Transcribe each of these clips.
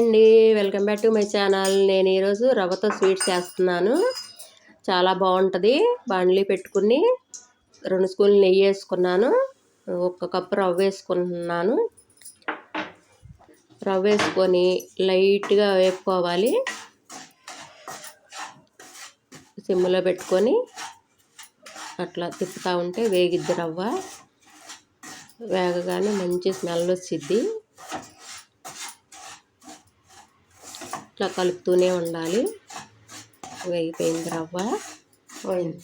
అండి. Welcome back to my channel. నేను ఈరోజు రవ్వతో స్వీట్స్ చేస్తున్నాను. చాలా బాగుంటుంది. బాండ్లీ పెట్టుకుని రెండు స్పూన్లు నెయ్యి వేసుకున్నాను. ఒక కప్పు రవ్వ వేసుకున్నాను రవ్వ వేసుకొని లైట్గా వేపుకోవాలి. సిమ్లో పెట్టుకొని అట్లా తిప్పుతూ ఉంటే వేగిద్ది రవ్వ. వేగగానే మంచి స్మెల్ వచ్చిద్ది ఇట్లా కలుపుతూనే ఉండాలి. వేగిపోయింది రవ్వ. పోయింది.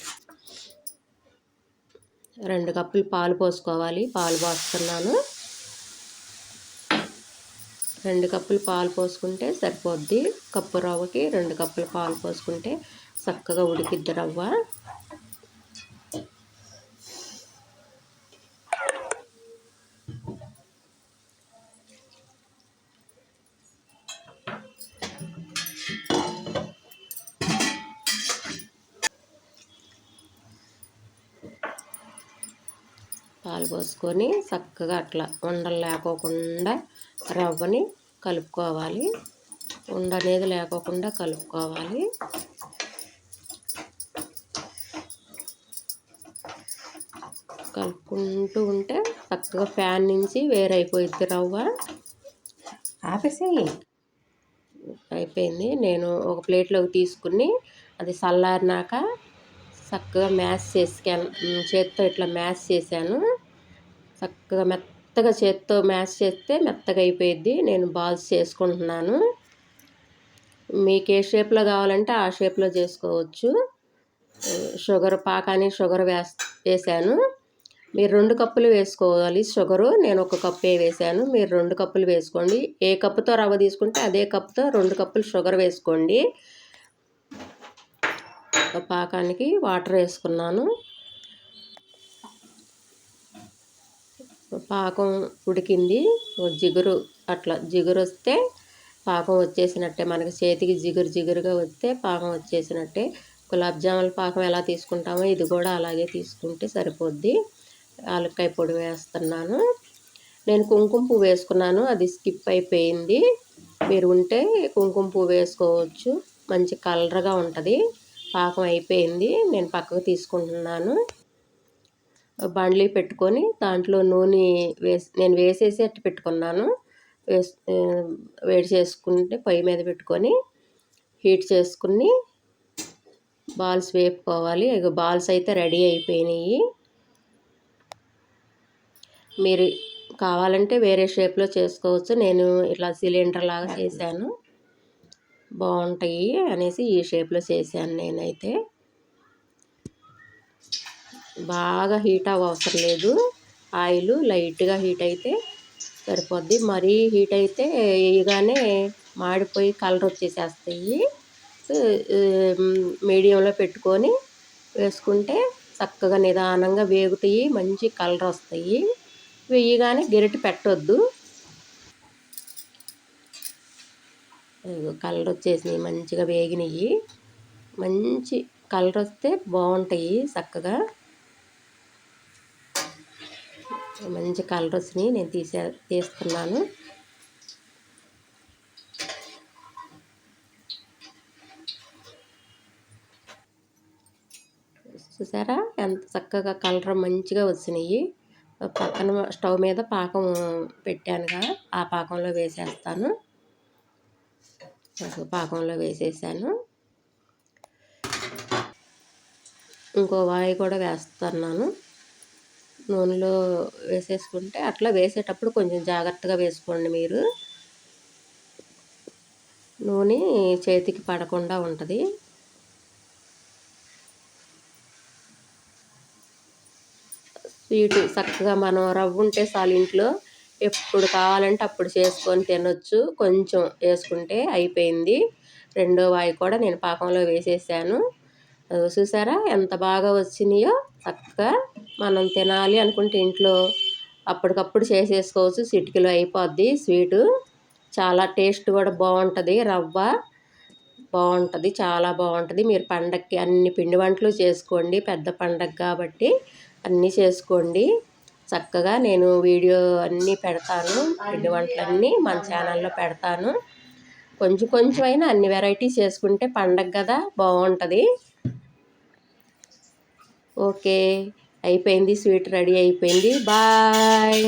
రెండు కప్పులు పాలు పోసుకోవాలి. పాలు పోస్తున్నాను. రెండు కప్పులు పాలు పోసుకుంటే సరిపోద్ది. కప్పు రవ్వకి రెండు కప్పులు పాలు పోసుకుంటే చక్కగా ఉడికిద్ది రవ్వ. పాలు పోసుకొని చక్కగా అట్లా ఉండలు లేకోకుండా రవ్వని కలుపుకోవాలి. ఉండ అనేది లేకోకుండా కలుపుకోవాలి. కలుపుకుంటూ ఉంటే చక్కగా ఫ్యాన్ నుంచి వేరైపోయింది రవ్వ. ఆపేసేయి. అయిపోయింది. నేను ఒక ప్లేట్లోకి తీసుకుని అది చల్లారినాక చక్కగా మ్యాష్ చేసి చేత్తో ఇట్లా మ్యాష్ చేశాను. చక్కగా మెత్తగా చేత్తో మ్యాష్ చేస్తే మెత్తగా అయిపోయిద్ది. నేను బాల్స్ చేసుకుంటున్నాను. మీకు ఏ షేప్లో కావాలంటే ఆ షేప్లో చేసుకోవచ్చు. షుగర్ పాకాని షుగర్ వేస్ వేసాను మీరు రెండు కప్పులు వేసుకోవాలి షుగరు. నేను ఒక కప్పే వేసాను మీరు రెండు కప్పులు వేసుకోండి. ఏ కప్పుతో రవ్వ తీసుకుంటే అదే కప్పుతో రెండు కప్పులు షుగర్ వేసుకోండి. పాకానికి వాటర్ వేసుకున్నాను. పాకం ఉడికింది. జిగురు అట్లా జిగురు వస్తే పాకం వచ్చేసినట్టే. మనకి చేతికి జిగురు జిగురుగా వస్తే పాకం వచ్చేసినట్టే. గులాబ్ జాముల పాకం ఎలా తీసుకుంటామో ఇది కూడా అలాగే తీసుకుంటే సరిపోద్ది. ఆలక్కాయ పొడి వేస్తున్నాను. నేను కుంకుమ పువ్వు వేసుకున్నాను. అది స్కిప్ అయిపోయింది. మీరు ఉంటే కుంకుమ పువ్వు వేసుకోవచ్చు. మంచి కలర్గా ఉంటుంది. పాకం అయిపోయింది. నేను పక్కకు తీసుకుంటున్నాను. బండ్లీ పెట్టుకొని దాంట్లో నూనె వేసి నేను వేసేసి అట్టు పెట్టుకున్నాను. వేసి వేడి చేసుకుంటే పొయ్యి మీద పెట్టుకొని హీట్ చేసుకుని బాల్స్ వేపుకోవాలి. ఇక బాల్స్ అయితే రెడీ అయిపోయినాయి. మీరు కావాలంటే వేరే షేప్లో చేసుకోవచ్చు. నేను ఇట్లా సిలిండర్ లాగా చేశాను. బాగుంటాయి అనేసి ఈ షేప్లో చేశాను నేనైతే. బాగా హీట్ అవసరం లేదు. ఆయిల్ లైట్గా హీట్ అయితే సరిపోద్ది. మరీ హీట్ అయితే వేయగానే మాడిపోయి కలర్ వచ్చేసేస్తాయి. మీడియంలో పెట్టుకొని వేసుకుంటే చక్కగా నిదానంగా వేగుతాయి. మంచి కలర్ వస్తాయి. వేయగానే గెరటి పెట్టొద్దు. కలర్ వచ్చేసినాయి. మంచిగా వేగినాయి. మంచి కలర్ వస్తే బాగుంటాయి చక్కగా. మంచి కలర్ వచ్చినాయి నేను తీసే తీస్తున్నాను. చూసారా? ఎంత చక్కగా కలర్ మంచిగా వచ్చినాయి. పక్కన స్టవ్ మీద పాకం పెట్టానుగా ఆ పాకంలో వేసేస్తాను. పాకంలో వేసేసాను. ఇంకో వాయి కూడా వేస్తున్నాను. నూనెలో వేసేసుకుంటే అట్లా వేసేటప్పుడు కొంచెం జాగ్రత్తగా వేసుకోండి మీరు. నూనె చేతికి పడకుండా ఉంటుంది. స్వీట్ చక్కగా మనం రవ్వ ఉంటే చాలు ఇంట్లో ఎప్పుడు కావాలంటే అప్పుడు చేసుకొని తినొచ్చు. కొంచెం వేసుకుంటే అయిపోయింది. రెండో వాయి కూడా నేను పాకంలో వేసేసాను. చూసారా? ఎంత బాగా వచ్చినాయో చక్కగా మనం తినాలి అనుకుంటే ఇంట్లో అప్పటికప్పుడు చేసేసుకోవచ్చు. సిటికలో అయిపోద్ది. స్వీటు చాలా టేస్ట్ కూడా బాగుంటుంది. రవ్వ బాగుంటుంది. చాలా బాగుంటుంది. మీరు పండగకి అన్ని పిండి వంటలు చేసుకోండి. పెద్ద పండగ కాబట్టి అన్నీ చేసుకోండి. చక్కగా నేను వీడియో అన్నీ పెడతాను. పిండి వంటలన్నీ మన ఛానల్లో పెడతాను. కొంచెం కొంచెం అయినా అన్ని వెరైటీస్ చేసుకుంటే పండగ కదా బాగుంటుంది. ఓకే. అయిపోయింది స్వీట్ రెడీ అయిపోయింది. బాయ్.